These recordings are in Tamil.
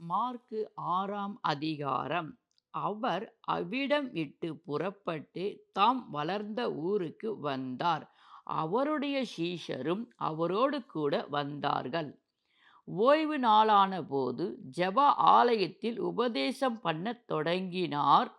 மார்க்கு ஆறாம் அதிகாரம். அவர் அவ்விடம் விட்டு புறப்பட்டு தாம் வளர்ந்த ஊருக்கு வந்தார். அவருடைய சீஷரும் அவரோடு கூட வந்தார்கள். ஓய்வு நாளான போது ஜப ஆலயத்தில் உபதேசம் பண்ணத் தொடங்கினார்.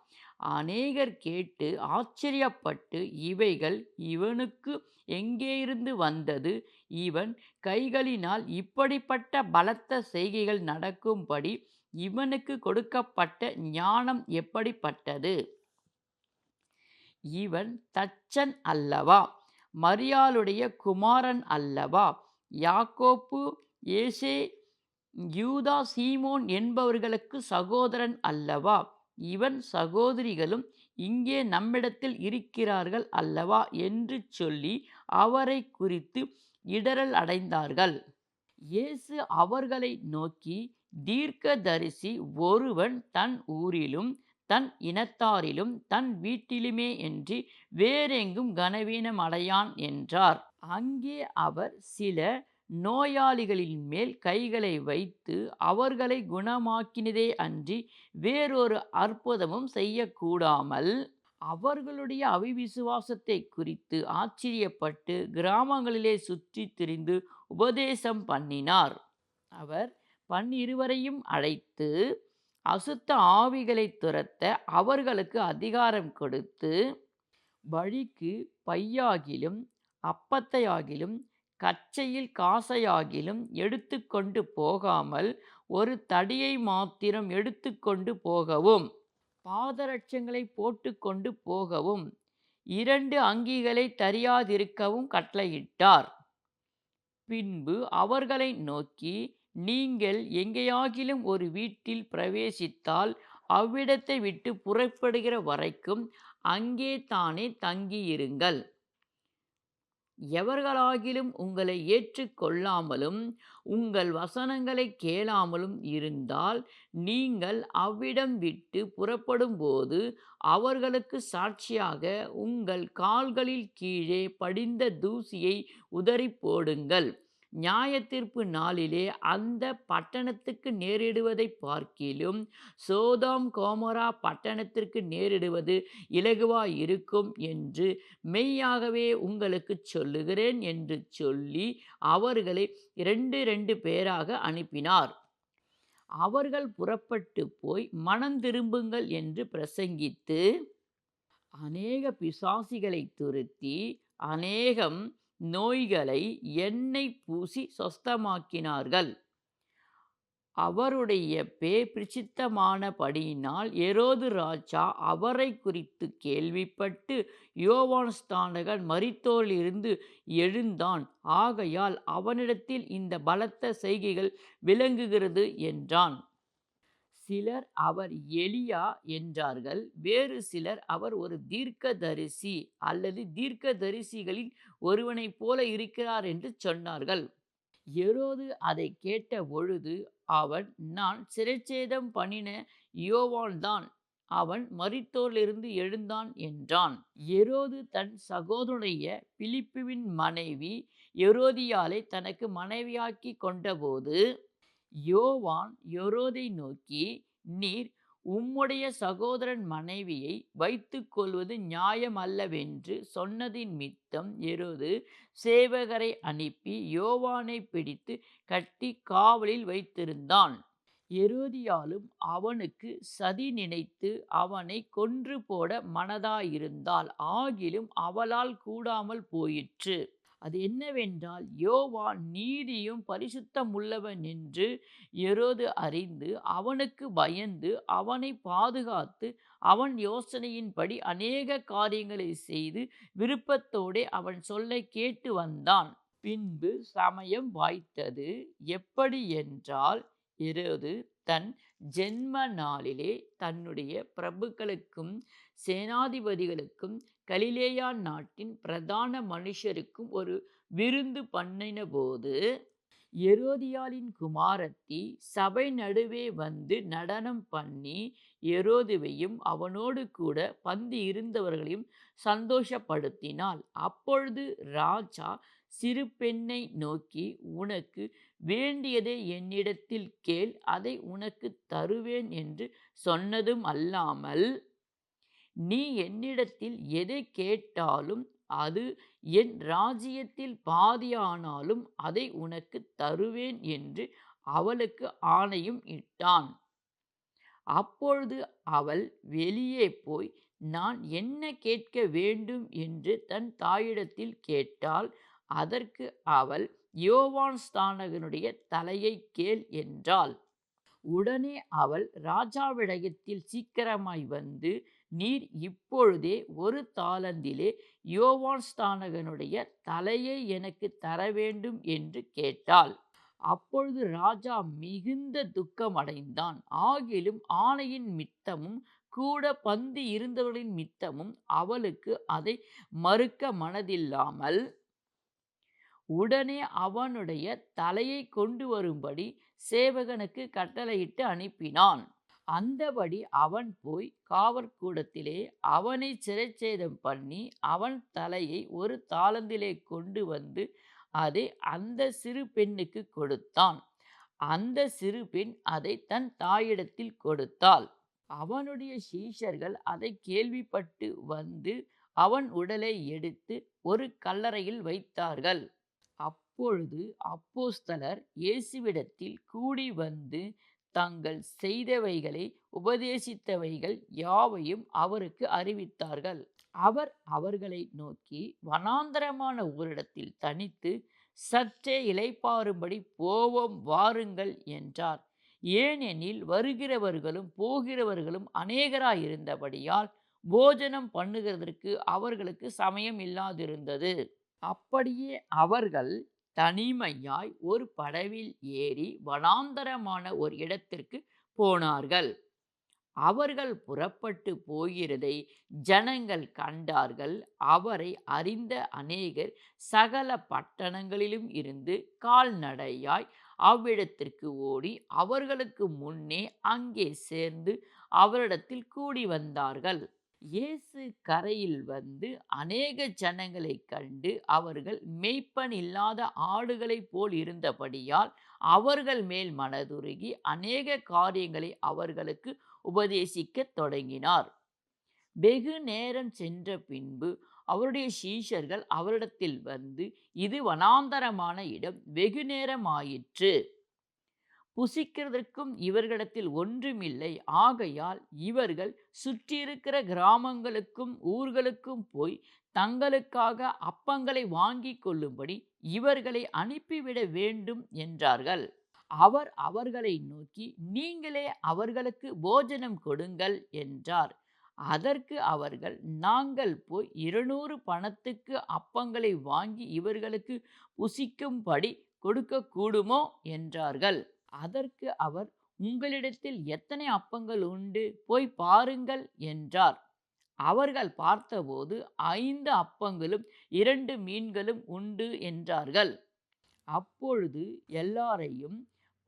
அநேகர் கேட்டு ஆச்சரியப்பட்டு இவைகள் இவனுக்கு எங்கேயிருந்து வந்தது? இவன் கைகளினால் இப்படிப்பட்ட பலத்த செய்கைகள் நடக்கும்படி இவனுக்கு கொடுக்கப்பட்ட ஞானம் எப்படிப்பட்டது? இவன் தச்சன் அல்லவா? மரியாளுடைய குமாரன் அல்லவா? யாக்கோப்பு ஏசே யூதா சீமோன் என்பவர்களுக்கு சகோதரன் அல்லவா? இவன் சகோதரிகளும் இங்கே நம்மிடத்தில் இருக்கிறார்கள் அல்லவா என்று சொல்லி அவரை குறித்து இடரல் அடைந்தார்கள். இயேசு அவர்களை நோக்கி தீர்க்கதரிசி ஒருவன் தன் ஊரிலும் தன் இனத்தாரிலும் தன் வீட்டிலுமே என்று வேறெங்கும் கனவீனம் அடையான் என்றார். அங்கே அவர் சில நோயாளிகளின் மேல் கைகளை வைத்து அவர்களை குணமாக்கினதே அன்றி வேறொரு அற்புதமும் செய்யக்கூடாமல் அவர்களுடைய அவிவிசுவாசத்தை குறித்து ஆச்சரியப்பட்டு கிராமங்களிலே சுற்றி திரிந்து உபதேசம் பண்ணினார். அவர் பன்னிருவரையும் அழைத்து அசுத்த ஆவிகளை துரத்த அவர்களுக்கு அதிகாரம் கொடுத்து வழிக்கு பையாகிலும் அப்பத்தையாகிலும் கச்சையில் காசையாகிலும் எடுத்து கொண்டு போகாமல் ஒரு தடியை மாத்திரம் எடுத்து கொண்டு போகவும் பாதரட்சங்களை போட்டு கொண்டு போகவும் இரண்டு அங்கிகளை தரியாதிருக்கவும் கட்டளையிட்டார். பின்பு அவர்களை நோக்கி நீங்கள் எங்கேயாகிலும் ஒரு வீட்டில் பிரவேசித்தால் அவ்விடத்தை விட்டு புறப்படுகிற வரைக்கும் அங்கே தானே தங்கியிருங்கள். எவர்களாகிலும் உங்களை ஏற்றுக்கொள்ளாமலும் உங்கள் வசனங்களை கேளாமலும் இருந்தால் நீங்கள் அவ்விடம் விட்டு புறப்படும்போது அவர்களுக்கு சாட்சியாக உங்கள் கால்களில் கீழே படிந்த தூசியை உதறி போடுங்கள். நியாயத்தீர்ப்பு நாளிலே அந்த பட்டணத்துக்கு நேரிடுவதை பார்க்கிலும் சோதாம் கோமரா பட்டணத்திற்கு நேரிடுவது இலகுவாய் இருக்கும் என்று மெய்யாகவே உங்களுக்கு சொல்லுகிறேன் என்று சொல்லி அவர்களை ரெண்டு ரெண்டு பேராக அனுப்பினார். அவர்கள் புறப்பட்டு போய் மனம் திரும்புங்கள் என்று பிரசங்கித்து அநேக பிசாசிகளை துருத்தி அநேகம் நோய்களை எண்ணெய் பூசி சொஸ்தமாக்கினார்கள். அவருடைய பே பிரசித்தமானபடியினால் எரோது ராஜா அவரை குறித்து கேள்விப்பட்டு யோவான் ஸ்தானகன் மரித்தோலிருந்து எழுந்தான். ஆகையால் அவனிடத்தில் இந்த பலத்த செய்கைகள் விளங்குகிறது என்றான். சிலர் அவர் எலியா என்றார்கள். வேறு சிலர் அவர் ஒரு தீர்க்கதரிசி அல்லது தீர்க்கதரிசிகளில் ஒருவனைப் போல இருக்கிறார் என்று சொன்னார்கள். எரோது அதை கேட்ட பொழுது அவன் நான் சிறைச்சேதம் பண்ணின யோவான்தான் அவன் மறித்தோரிலிருந்து எழுந்தான் என்றான். எரோது தன் சகோதரனுடைய பிலிப்புவின் மனைவி எரோதியாலை தனக்கு மனைவியாக்கி கொண்டபோது யோவான் யொரோதை நோக்கி நீர் உம்முடைய சகோதரன் மனைவியை வைத்து கொள்வது நியாயமல்லவென்று சொன்னதின் மித்தம் எருது சேவகரை அனுப்பி யோவானை பிடித்து கட்டி காவலில் வைத்திருந்தான். எரோதியாலும் அவனுக்கு சதி நினைத்து அவனை கொன்று போட மனதாயிருந்தாள் ஆகிலும் அவளால் கூடாமல் போயிற்று. அது என்னவென்றால் யோவான் நீதியும் பரிசுத்தமுள்ளவன் என்று எரோது அறிந்து அவனுக்கு பயந்து அவனை பாதுகாத்து அவன் யோசனையின்படி அநேக காரியங்களை செய்து விருப்பத்தோடே அவன் சொல்லை கேட்டு வந்தான். பின்பு சமயம் வாய்த்தது எப்படி என்றால் எரோது தன் ஜென்ம நாளிலே தன்னுடைய பிரபுக்களுக்கும் சேனாதிபதிகளுக்கும் கலிலேயா நாட்டின் பிரதான மனுஷருக்கும் ஒரு விருந்து பண்ணின போது எரோதியாளின் குமாரத்தி சபை நடுவே வந்து நடனம் பண்ணி எரோதுவையும் அவனோடு கூட பந்தி இருந்தவர்களையும் சந்தோஷப்படுத்தினாள். அப்பொழுது ராஜா சிறு பெண்ணை நோக்கி உனக்கு வேண்டியதை என்னிடத்தில் கேள் அதை உனக்கு தருவேன் என்று சொன்னதும் அல்லாமல் நீ என்னிடத்தில் எதை கேட்டாலும் அது என் ராஜ்யத்தில் பாதியானாலும் அதை உனக்கு தருவேன் என்று அவளுக்கு ஆணையும் இட்டான். அப்பொழுது அவள் வெளியே போய் நான் என்ன கேட்க வேண்டும்? என்று தன் தாயிடத்தில் கேட்டால் அதற்கு அவள் யோவான் ஸ்தானகனுடைய தலையை கேள் என்றாள். உடனே அவள் ராஜாவிடயத்தில் சீக்கிரமாய் வந்து நீர் இப்பொழுதே ஒரு தாளந்திலே யோவான் ஸ்தானகனுடைய தலையை எனக்கு தர வேண்டும் என்று கேட்டாள். அப்பொழுது ராஜா மிகுந்த துக்கம் அடைந்தான் ஆகிலும் ஆணையின் மித்தமும் கூட பந்தி இருந்தவர்களின் மித்தமும் அவளுக்கு அதை மறுக்க மனதில்லாமல் உடனே அவனுடைய தலையை கொண்டு வரும்படி சேவகனுக்கு கட்டளையிட்டு அனுப்பினான். அந்தபடி அவன் போய் காவற்கூடத்திலே அவனை சிறைச்சேதம் பண்ணி அவன் தலையை ஒரு தாளந்திலே கொண்டு வந்து அதை அந்த சிறு பெண்ணுக்கு கொடுத்தான். அந்த சிறு பெண் அதை தன் தாயிடத்தில் கொடுத்தாள். அவனுடைய சீஷர்கள் அதை கேள்விப்பட்டு வந்து அவன் உடலை எடுத்து ஒரு கல்லறையில் வைத்தார்கள். அப்பொழுது அப்போஸ்தலர் இயேசுவிடத்தில் கூடி வந்து தங்கள் செய்தவைகளை உபதேசித்தவைகள் யாவையும் அவருக்கு அறிவித்தார்கள். அவர் அவர்களை நோக்கி வனாந்தரமான ஓரிடத்தில் தனித்து சற்றே இலைப்பாறும்படி போவோம் வாருங்கள் என்றார். ஏனெனில் வருகிறவர்களும் போகிறவர்களும் அநேகராயிருந்தபடியால் போஜனம் பண்ணுகிறதற்கு அவர்களுக்கு சமயம் இல்லாதிருந்தது. அப்படியே அவர்கள் தனிமையாய் ஒரு படவில் ஏறி வனாந்தரமான ஒரு இடத்திற்கு போனார்கள். அவர்கள் புறப்பட்டு போகிறதை ஜனங்கள் கண்டார்கள். அவரை அறிந்த அநேகர் சகல பட்டணங்களிலும் இருந்து கால்நடையாய் அவ்விடத்திற்கு ஓடி அவர்களுக்கு முன்னே அங்கே சேர்ந்து அவரிடத்தில் கூடி வந்தார்கள். இயேசு கரையில் வந்து அநேக ஜனங்களை கண்டு அவர்கள் மெய்ப்பன் இல்லாத ஆடுகளைப் போல் இருந்தபடியால் அவர்கள் மேல் மனதுருகி அநேக காரியங்களை அவர்களுக்கு உபதேசிக்கத் தொடங்கினார். வெகு நேரம் சென்ற பின்பு அவருடைய சீஷர்கள் அவரிடத்தில் வந்து இது வனாந்தரமான இடம் வெகு நேரம் ஆயிற்று. புசிக்கிறதற்கும் இவர்களிடத்தில் ஒன்றுமில்லை ஆகையால் இவர்கள் சுற்றியிருக்கிற கிராமங்களுக்கும் ஊர்களுக்கும் போய் தங்களுக்காக அப்பங்களை வாங்கி கொள்ளும்படி இவர்களை அனுப்பிவிட வேண்டும் என்றார்கள். அவர் அவர்களை நோக்கி நீங்களே அவர்களுக்கு போஜனம் கொடுங்கள் என்றார். அதற்கு அவர்கள் நாங்கள் போய் இருநூறு பணத்துக்கு அப்பங்களை வாங்கி இவர்களுக்கு புசிக்கும்படி கொடுக்க கூடுமோ என்றார்கள். அதற்கு அவர் உங்களிடத்தில் எத்தனை அப்பங்கள் உண்டு? போய் பாருங்கள் என்றார். அவர்கள் பார்த்தபோது ஐந்து அப்பங்களும் இரண்டு மீன்களும் உண்டு என்றார்கள். அப்பொழுது எல்லாரையும்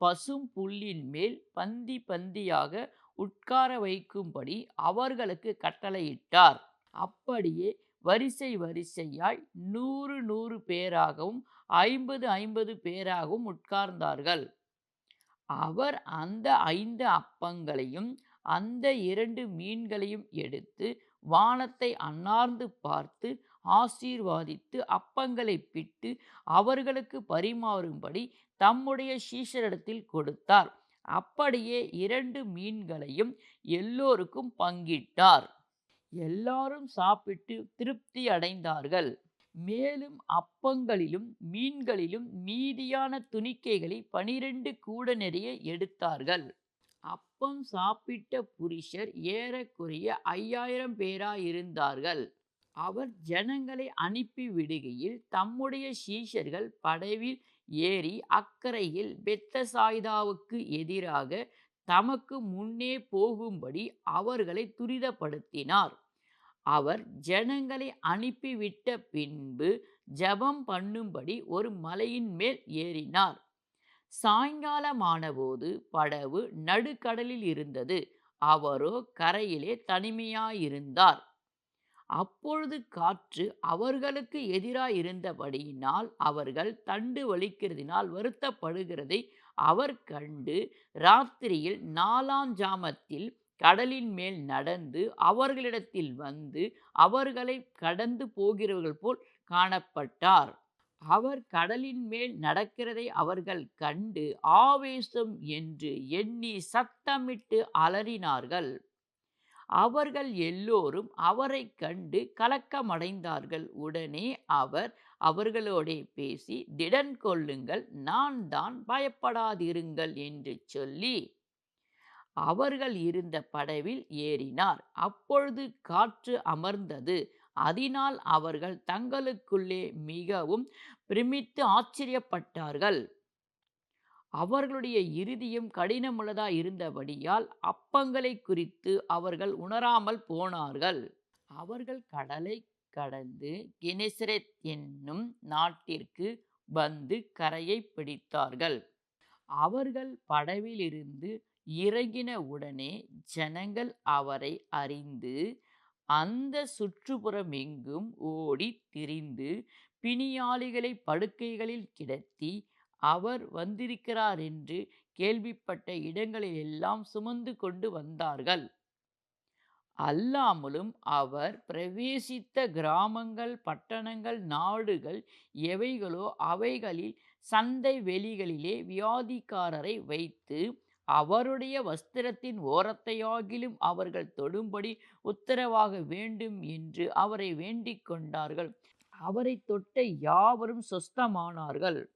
பசும் புல்லின் மேல் பந்தி பந்தியாக உட்கார வைக்கும்படி அவர்களுக்கு கட்டளையிட்டார். அப்படியே வரிசை வரிசையாய் நூறு நூறு பேராகவும் ஐம்பது ஐம்பது பேராகவும் உட்கார்ந்தார்கள். அவர் அந்த ஐந்து அப்பங்களையும் அந்த இரண்டு மீன்களையும் எடுத்து வானத்தை அன்னார்ந்து பார்த்து ஆசீர்வாதித்து அப்பங்களை பிட்டு அவர்களுக்கு பரிமாறும்படி தம்முடைய சீஷரிடத்தில் கொடுத்தார். அப்படியே இரண்டு மீன்களையும் எல்லோருக்கும் பங்கிட்டார். எல்லாரும் சாப்பிட்டு திருப்தி அடைந்தார்கள். மேலும் அப்பங்களிலும் மீன்களிலும் மீதியான துணிக்கைகளை பனிரெண்டு கூட நிறைய எடுத்தார்கள். அப்பம் சாப்பிட்ட புருஷர் ஏறக்குறைய ஐயாயிரம் பேராயிருந்தார்கள் அவர் ஜனங்களை அனுப்பி விடுகையில் தம்முடைய சீஷர்கள் படவில் ஏறி அக்கரையில் பெத்தசாய்தாவுக்கு எதிராக தமக்கு முன்னே போகும்படி அவர்களை துரிதப்படுத்தினார். அவர் ஜனங்களை அனுப்பிவிட்ட பின்பு ஜெபம் பண்ணும்படி ஒரு மலையின் மேல் ஏறினார். சாயங்காலமானபோது படவு நடுக்கடலில் இருந்தது. அவரோ கரையிலே தனிமையாயிருந்தார். அப்பொழுது காற்று அவர்களுக்கு எதிராக இருந்தபடியினால் அவர்கள் தண்டு வலிக்கிறதினால் வருத்தப்படுகிறதை அவர் கண்டு ராத்திரியில் நாலாம் ஜாமத்தில் கடலின் மேல் நடந்து அவர்களிடத்தில் வந்து அவர்களை கடந்து போகிறவர்கள் போல் காணப்பட்டார். அவர் கடலின் மேல் நடக்கிறதை அவர்கள் கண்டு ஆவேசம் என்று எண்ணி சத்தமிட்டு அலறினார்கள். அவர்கள் எல்லோரும் அவரை கண்டு கலக்கமடைந்தார்கள். உடனே அவர் அவர்களோடே பேசி திடன் கொள்ளுங்கள் நான் தான் பயப்படாதிருங்கள் என்று சொல்லி அவர்கள் இருந்த படவில் ஏறினார். அப்பொழுது காற்று அமர்ந்தது. அதனால் அவர்கள் தங்களுக்குள்ளே மிகவும் பிரமித்து ஆச்சரியப்பட்டார்கள். அவர்களுடைய இறுதியும் கடினமுள்ளதா இருந்தபடியால் அப்பங்களை குறித்து அவர்கள் உணராமல் போனார்கள். அவர்கள் கடலை கடந்து கெனெசரெத் என்னும் நாட்டிற்கு வந்து கரையை பிடித்தார்கள். அவர்கள் படவிலிருந்து இறங்கின உடனே ஜனங்கள் அவரை அறிந்து அந்த சுற்றுப்புறம் எங்கும் ஓடி திரிந்து பிணியாளிகளை படுக்கைகளில் கிடத்தி அவர் வந்திருக்கிறார் என்று கேள்விப்பட்ட இடங்களில் எல்லாம் சுமந்து கொண்டு வந்தார்கள். அல்லாமலும் அவர் பிரவேசித்த கிராமங்கள் பட்டணங்கள் நாடுகள் எவைகளோ அவைகளில் சந்தை வெளிகளிலே வியாதிக்காரரை வைத்து அவருடைய வஸ்திரத்தின் ஓரத்தையாகிலும் அவர்கள் தொடும்படி உத்தரவாக வேண்டும் என்று அவரை வேண்டிக் கொண்டார்கள். அவரை தொட்ட யாவரும் சொஸ்தமானார்கள்.